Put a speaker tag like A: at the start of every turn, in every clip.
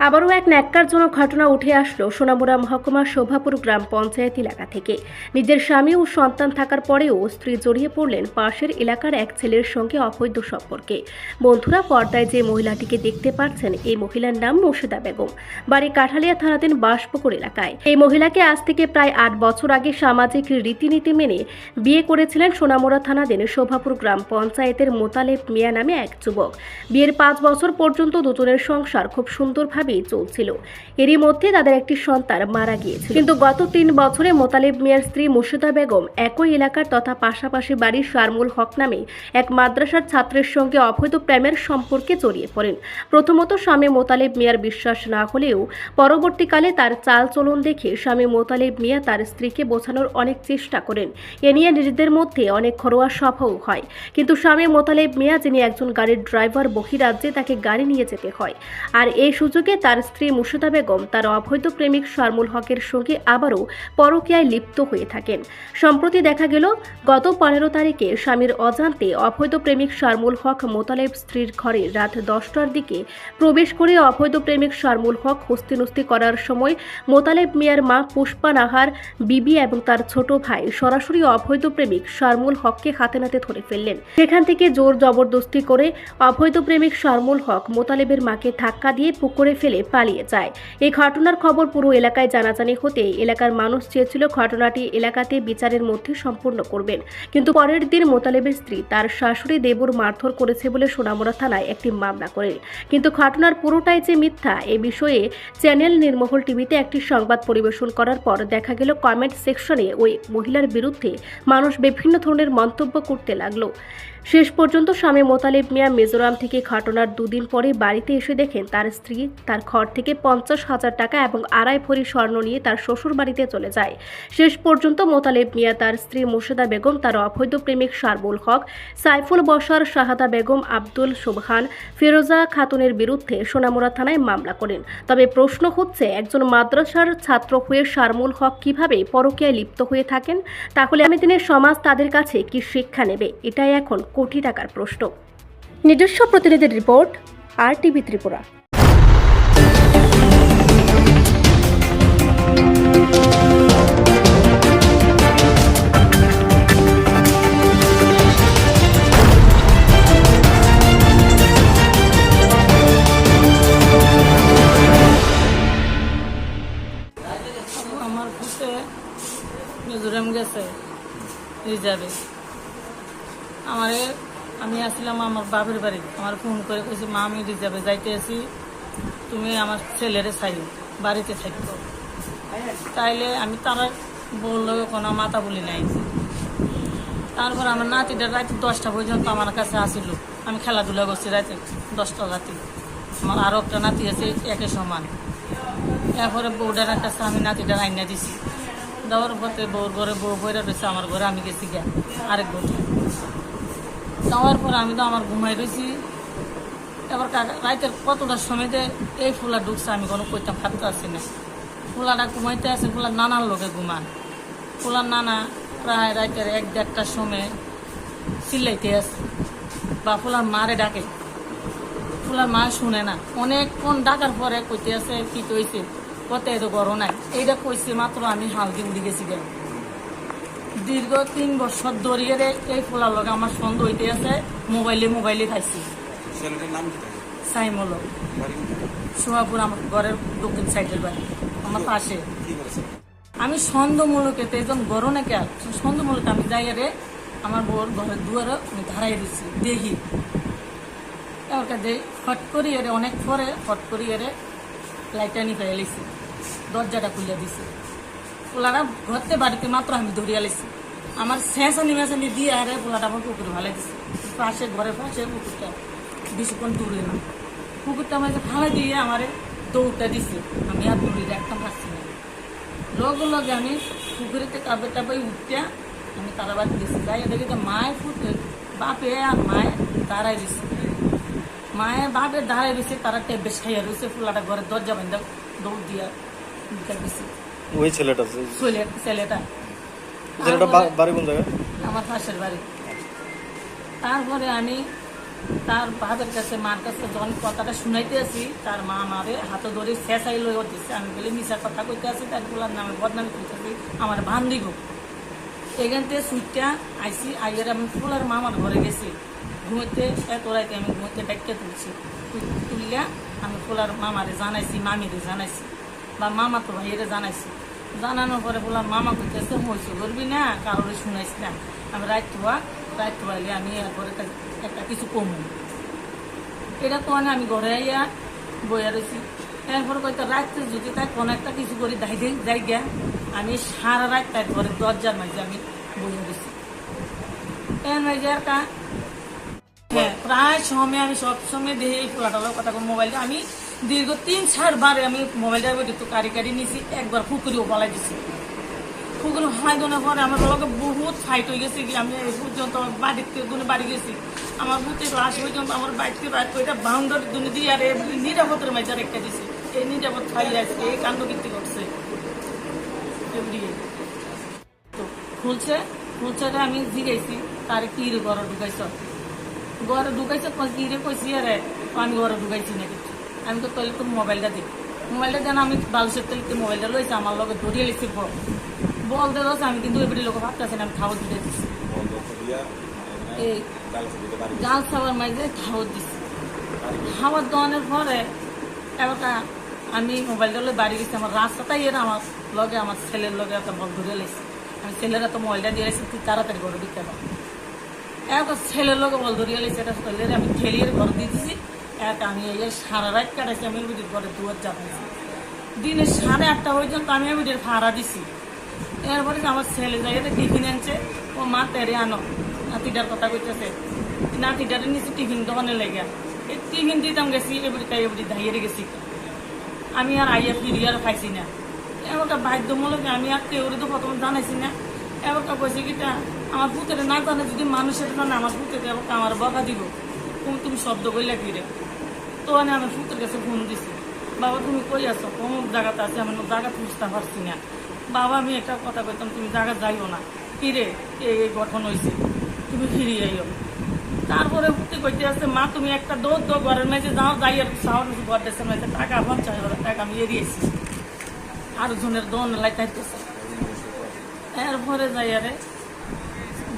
A: আবারও এক ন্যাক্কারজনক ঘটনা উঠে আসলো সোনামুড়া মহকুমার শোভাপুর গ্রাম পঞ্চায়েত এলাকা থেকে। নিজের স্বামী ও সন্তান থাকার পরেও স্ত্রী জড়িয়ে পড়লেন পাশের এলাকার এক ছেলের সঙ্গে অবৈধ সম্পর্কে। বন্ধুরা পর্দায় যে মহিলাটিকে দেখতে পাচ্ছেন, এই মহিলার নাম মুর্শিদা বেগম। বাড়ি কাঠালিয়া থানাতেন বাসপুকুর এলাকায়। এই মহিলাকে আজ থেকে প্রায় আট বছর আগে সামাজিক রীতিনীতি মেনে বিয়ে করেছিলেন সোনামুড়া থানাধীন শোভাপুর গ্রাম পঞ্চায়েতের মোতালেব মিয়া নামে এক যুবক। বিয়ের পাঁচ বছর পর্যন্ত দুজনের সংসার খুব সুন্দরভাবেই চলছিল। এরই মধ্যে তাদের একটি সন্তান মারা গিয়েছিল। কিন্তু গত তিন বছরে মোতালেব মিয়ার স্ত্রী মুর্শিদা বেগম একই এলাকার তথা পাশাপাশি বাড়ির শারমুল হক নামে এক মাদ্রাসার ছাত্রের সঙ্গে অবৈধ প্রেমের সম্পর্কে জড়িয়ে পড়েন। প্রথমত স্বামী মোতালেব মিয়ার বিশ্বাস না হলেও পরবর্তীকালে তার চাল চলন দেখে স্বামী মোতালেব মিয়া তার স্ত্রীকে বোঝানোর অনেক চেষ্টা করেন। এ নিয়ে নিজেদের মধ্যে অনেক ঘরোয়া সভাও হয়। কিন্তু স্বামী মোতালেব মিয়া, যিনি একজন গাড়ির ড্রাইভার বহিরাজ্যে তাকে গাড়ি নিয়ে যেতে হয়। আর এই সুযোগে তার স্ত্রী মুর্শিদা বেগম, তার অবৈধ প্রেমিক শারমুল হকের সঙ্গে আবারও পরকীয়ায় লিপ্ত হয়ে থাকেন। সম্প্রতি দেখা গেল, গত পনেরো তারিখে স্বামীর অজান্তে অবৈধ প্রেমিক শারমুল হক মোতালেব স্ত্রীর ঘরে রাত দশটার দিকে প্রবেশ করে অবৈধ প্রেমিক শারমুল হক হস্তিনস্তি করার সময় মোতালেব মিয়ার মা পুষ্পা নাহার, বিবি এবং তার ছোট ভাই সরাসরি অবৈধ প্রেমিক শারমুল হককে হাতে নাতে ধরে ফেললেন। সেখান থেকে জোর জবরদস্তি করে অবৈধ প্রেমিক শারমুল হক মোতালেবের মাকে ধাক্কা দিয়ে পুকুরে ফেলে পালিয়ে যায়। এই ঘটনার খবর পুরো এলাকায় জানাজানি হতে এলাকার মানুষ চেয়েছিল ঘটনাটি এলাকাতে বিচারের মধ্যে সম্পূর্ণ করবেন। কিন্তু পরের দিন মোতালেবের স্ত্রী তার শাশুড়ি দেবর মারধর করেছে বলে সোনামুড়া থানায় একটি মামলা করেন কিন্তু ঘটনার পুরোটাই যে মিথ্যা, এ বিষয়ে চ্যানেল নির্মহল টিভিতে একটি সংবাদ পরিবেশন করার পর দেখা গেল, কমেন্ট সেকশনে ওই মহিলার বিরুদ্ধে মানুষ বিভিন্ন ধরনের মন্তব্য করতে লাগল। শেষ পর্যন্ত স্বামী মোতালেব মিয়া মিজোরাম থেকে ঘটনার দুদিন পরে বাড়িতে এসে দেখেন তার স্ত্রী তার ঘর থেকে পঞ্চাশ হাজার টাকা এবং আড়াই ভরি স্বর্ণ নিয়ে তার শ্বশুর বাড়িতে চলে যায়। শেষ পর্যন্ত মোতালেব মিয়া তার স্ত্রী মুর্শিদা বেগম, তার অবৈধ প্রেমিক শারবুল হক, সাইফুল বসার শাহাদা বেগম, আব্দুল সুবহান, ফিরোজা খাতুনের বিরুদ্ধে সোনামুড়া থানায় মামলা করেন। তবে প্রশ্ন হচ্ছে, একজন মাদ্রাসার ছাত্র হয়ে শারমুল হক কীভাবে পরকীয়ায় লিপ্ত হয়ে থাকেন? তাহলে আমি দিনের সমাজ তাদের কাছে কি শিক্ষা নেবে? এটাই এখন কোটি টাকার প্রশ্ন। নিজস্ব প্রতিনিধির রিপোর্ট আর টিভি ত্রিপুরা।
B: আমার মিজোরাম গেছে রিজার্ভে আমারে, আমি আসছিলাম আমার বাপের বাড়ি। আমার ফোন করে কইছে, মা, আমি রিজার্ভে যাইতে আছি। তুমি আমার ছেলেরে চাই বাড়িতে থাকব তাইলে আমি তারা বলল কোনো মাথা বলি নাই। তারপর আমার নাতিটা রাতে দশটা পর্যন্ত আমার কাছে আসিল। আমি খেলাধুলা করছি রাতে দশটা রাতে। আমার আরও একটা নাতি আছে একই সমান। এরপরে বউটার কাছে আমি নাতিটা আইনা দিছি। দেওয়ার পথে বউর ঘরে বউ বইরা রয়েছে, আমার ঘরে আমি গেছি গিয়া আরেক বউ যাওয়ার পরে আমি তো আমার ঘুমাই রয়েছি এবার কাকা রাতের কতটার সময় এই ফুলা ঢুকছে, আমি কোনো কইতাম খাতে আসছি না। ফুলাটা ঘুমাইতে আছে ফুলার নানার লোকে ঘুমান। ফুলার নানা প্রায় রাইতের এক দেড়টার সময় চিল্লাইতে আছে, বা ফুলার মারে ডাকে। ফুলার মা শুনে না। অনেকক্ষণ ডাকার পরে কইতে আছে, কি কইছে, কত এত গরম নাই। এইটা কইছে মাত্র আমি হালদি উড়ি গেছি গে দীর্ঘ তিন বছর ধরিয়ে এই ফুলার লগে আমার সন্দেহ হইতে আছে মোবাইলে মোবাইলে খাইছি। সাইমল। সোহাপুর আমার ঘরের দক্ষিণ সাইডের বাড়ি আমার পাশে। আমি সন্দেহমূলকে তো একজন গরো নাকি আর? সন্দেহমূলক আমি যাই রে আমার বউর ঘরের দুয়ারে আমি ধারাই দিচ্ছি দেখি। এবার কাছে ফট করি এরে অনেক পরে ফট করি এরে লাইটটা নিয়ে ফেলেছি দরজাটা খুলে দিছি। পোলাটা ঘরতে বাড়িতে মাত্র আমি ধরিয়া লিছি আমার শেষানি মেশানি দিয়ে আরে পোলাটা আমার পুকুরে ভালাই দিছি। পাশে ঘরের পাশে পুকুরটা বেশিক্ষণ দূরে না পুকুরটা আমাকে ফালাই দিয়ে আমার দৌড়টা দিছে। আমি আর দৌড়ি একটা পারছি না লগে লগে আমি পুকুরেতে কাপড় টাপড় উঠতে আমি তারা বাড়ি দিয়েছি যাই দেখি তো মায়ের ফুটে বাপে আর মায়ের দাঁড়াই দিছে। মায়ের বাপের দাঁড়াই দিছে তারা টেবে খাইয়া রয়েছে ফুলাটা ঘরের দরজা বান্ধা দৌড় দিয়া দিছে।
C: ওই ছেলেটা
B: ছেলে ছেলেটা।
C: ছেলেটা বাড়ি কোন জায়গায়?
B: আমার পাশের বাড়ি। তারপরে আমি তার বাপের কাছে মার কাছে যখন কথাটা শুনাইতে আছি তার মা আমারে হাতে ধরে শেষাই লই দিচ্ছে আমি বলে মিশা কথা কইতে আছি তার বলার নামে বদনামি করতেছি আমার বান্ধি গো। এখান থেকে সুইটটা আইসি আইয়ার আমি ফুলার মামার ঘরে গেছি। ঘুমোতে এত রাইতে আমি ঘুমোতে ডাক্কে তুলছি। তুললে আমি ফুলার মামারে জানাইছি মামিরে জানাইছি। বা মামা তো ভাইয়েরে জানাইছি। জানানোর পরে বললাম, মামা করতেছে হয়েছে করবি না, কারোর শুনাইছি না। আমি রাত হওয়া রাত হওয়াইলে আমি এরপরে একটা- কিছু কমু। এটা তো আমি ঘরে আইয়া বইয়া রয়েছি এরপরে কইতে রাত্রে যদি তাই কোনো একটা কিছু করি দাই যাই গিয়া। আমি সারা রাত তাই ঘরে দরজার মাঝে আমি বইয়া রয়েছি এর মাঝে একটা হ্যাঁ প্রায় সময় আমি সব সময় দেখি পোলাটার কথা মোবাইলটা আমি দীর্ঘ তিন চারবার আমি মোবাইলটা একটু কারি কারি নিছি, একবার পুকুরিও বলাই দিছি। পুকুরে ভালাই দেওয়ার পরে আমার লগে বহুত ফাইট হয়ে গেছে আমি এই পর্যন্ত বাড়িতে দুনে বাড়ি গেছি। আমার বুতে লাশ পর্যন্ত আমার বাড়িতে বাইর করে বাউন্ডারি দুনে দিয়ে আর নিরাপত্তার মাঝে রেখে দিছি। এই নিরাপদ ফাইল আজকে এই কাণ্ড কীর্তি করছে তো খুলছে খুলছে আমি জিগাইছি, তারে কি ঘরে ঢুকাইছ? ঘরে ঢুকাইছে কই কি কইছি, আরে আমি ঘরে ঢুকাইছি না কিছু। আমি তো তৈরি তো মোবাইলটা দিই মোবাইলটা দেন আমি বালুসের তৈরিতে মোবাইলটা লইছি আমার লগে ধরিয়ে লিখছি বড় বল দে দোষ আমি কিন্তু এবারে লোক ভাবতেছি আমি খাওয়া দিতে দিচ্ছি এই গাল খাবার মাঝে খাওয়া দিচ্ছি খাওয়ার দোয়ানোর পরে এবার আমি মোবাইলটা লই বাড়ি গেছি আমার রাস্তাটাই এর আমার লগে আমার ছেলের লগে একটা বল ধরে লেছি আমি ছেলেরা তো মোবাইলটা দিয়ে লেছি তুই তাড়াতাড়ি ঘরে দিতে পার এবার ছেলের লগে বল ধরিয়ে লেছি এটা ছেলের আমি ঠেলিয়ে ঘরে দিয়ে দিছি। এক আমি এই সারা রাত কাটাইছি, আমি এবিটির ঘরে দুয়ার চাপাইছি দিনে সাড়ে আটটা পর্যন্ত আমি এবিটির ভাড়া দিছি। এরপরে আমার ছেলে এটা টিফিন আনছে, ও মা তেরে আনো, নাতিটার কথা কইতেছে। নাতিটার নিচে টিফিন দোকানে লেগে। এই টিফিন দিতাম গেছি, এবারে তাই এবারে দাঁড়িয়ে গেছি। আমি আর আইয়া ফিরি আর খাইছি না। এবারটা বাধ্যমূলক আমি আর কেউ তো প্রথম জানাইছি না। এবারটা কইছে কিটা আমার পুতের না জানে, যদি মানুষের জানে, আমার পুতের এবার আমার বকা দিব। তুমি শব্দ কইলা কি রে? তো আমি আমার পুতের কাছে ফোন দিছি বাবা তুমি কই আছো অমুক জায়গাতে আছে আমি জায়গা বুঝতে পারছি না বাবা আমি একটা কথা কইতাম তুমি জায়গা যাইও না কি রে এই গঠন হয়েছে তুমি ফিরে আইও তারপরে উঠতে কইতে আছে মা তুমি একটা দৌড় দৌড় ঘরের মেঝে যাও যাই আর সাউন্ড ঘর দেশে মেঝে টাকা পঞ্চাশ হাজার টাকা আমি এড়িয়েছি আর জনের দোন লাইতাইতেছে এরপরে যাই আরে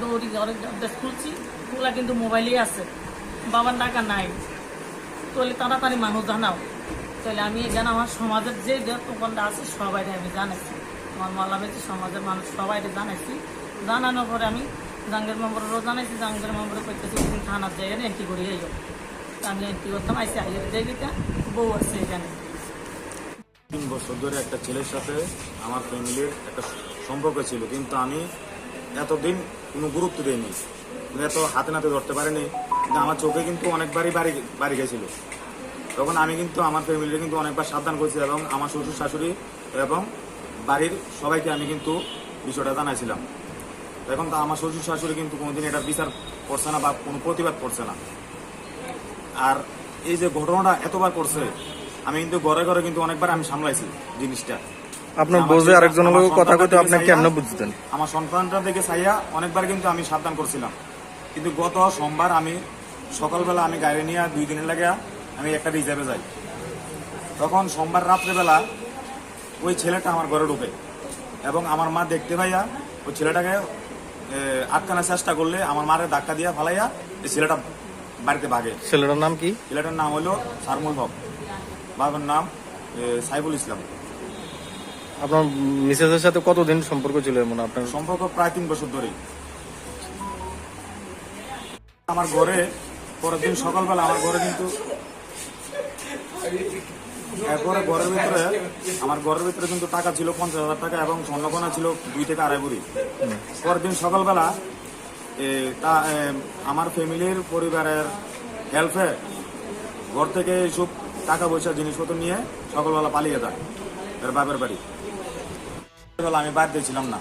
B: দৌড়ি ঘরে খুলছি খোলা কিন্তু মোবাইলই আছে বাবার টাকা নাই তাহলে তাড়াতাড়ি মানুষ জানাও। তাহলে আমি এখানে আমার সমাজের যে দোকানটা আছে সবাই আমি জানাইছি। আমার মালাবেজি সমাজের মানুষ সবাই জানাইছি। জানানোর পরে আমি জাঙ্গের মেম্বারও জানাইছি জাঙ্গের মেম্বার করতেছি তুমি থানার জায়গায় এন্ট্রি করে যাই আমি এন্ট্রি করতাম, আইসি আইয়ের জায়গাটা বউ আছে এখানে।
D: তিন বছর ধরে একটা ছেলের সাথে আমার ফ্যামিলির একটা সম্পর্ক ছিল, কিন্তু আমি এতদিন কোনো গুরুত্ব দিইনি। মানে এত হাতে নাতে ধরতে পারিনি। কিন্তু আমার চোখে কিন্তু অনেকবারই বাড়ি বাড়ি গেছিল। তখন আমি কিন্তু আমার ফ্যামিলির কিন্তু অনেকবার সাবধান করেছি এবং আমার শ্বশুর শাশুড়ি এবং বাড়ির সবাইকে আমি কিন্তু বিষয়টা জানাইছিলাম। এখন তো আমার শ্বশুর শাশুড়ি কিন্তু কোনোদিন এটা বিচার করছে না বা কোনো প্রতিবাদ করছে না। আর এই যে ঘটনাটা এতবার করছে আমি কিন্তু ঘরে ঘরে কিন্তু অনেকবার আমি সামলাইছি জিনিসটা।
E: আপনার বোঝে আরেকজনের কথা কইতে আপনি
D: চাইয়া-
E: বুঝতেন?
D: আমার সন্তানটা দেখে চাইয়া অনেকবার কিন্তু আমি সাবধান করছিলাম। কিন্তু গত সোমবার আমি সকালবেলা আমি গাড়ি নিয়ে দুই দিনের লাগে আমি একটা রিজার্ভে যাই। তখন সোমবার রাত্রেবেলা ওই ছেলেটা আমার ঘরে ঢুকে এবং আমার মা দেখতে পাইয়া ওই ছেলেটাকে আটকানোর চেষ্টা করলে আমার মারে ধাক্কা দিয়া ফালাইয়া এই ছেলেটা বাড়িতে ভাগে।
E: ছেলেটার নাম কি?
D: ছেলেটার নাম হলো সারমুল হক। বাবার নাম এ, সাইফুল ইসলাম।
E: আপনার মিসেসের সাথে কতদিন সম্পর্ক ছিল এমন আপনার?
D: সম্পর্ক প্রায় তিন বছর ধরে আমার ঘরে, পরের দিন সকালবেলা আমার ঘরে কিন্তু এরপরে ঘরের ভিতরে, আমার ঘরের ভিতরে কিন্তু টাকা ছিল পঞ্চাশ হাজার টাকা এবং স্বর্ণকোনা ছিল দুই থেকে আড়াই বুড়ি পরের দিন সকালবেলা তা আমার ফ্যামিলির পরিবারের হেল্পে ঘর থেকে এইসব টাকা পয়সা জিনিসপত্র নিয়ে সকালবেলা পালিয়ে যায় এর বাপের বাড়ি। আমি বাদ দিয়েছিলাম না।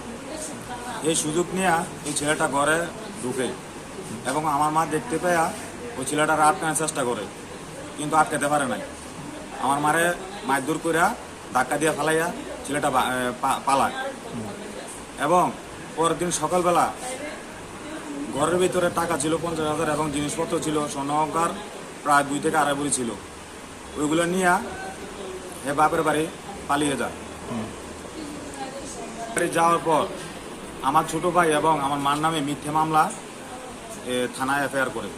D: এই সুযোগ নিয়ে এই ছেলেটা ঘরে ঢুকে এবং আমার মা দেখতে পেয়া ওই ছেলেটা আটকানোর চেষ্টা করে, কিন্তু আটকাতে পারে নাই। আমার মারে মারধর কইরা ধাক্কা দিয়ে ফালাইয়া ছেলেটা পালায়। এবং পরের দিন সকালবেলা ঘরের ভিতরে টাকা ছিল পঞ্চাশ হাজার এবং জিনিসপত্র ছিল, স্বর্ণ অলংকার প্রায় দুই থেকে আড়াই ভরি ছিল। ওইগুলো নিয়ে এ বাপের বাড়ি পালিয়ে যায়। বাড়ি যাওয়ার পর আমার ছোট ভাই এবং আমার মার নামে মিথ্যে মামলা থানায় এফআইআর করে।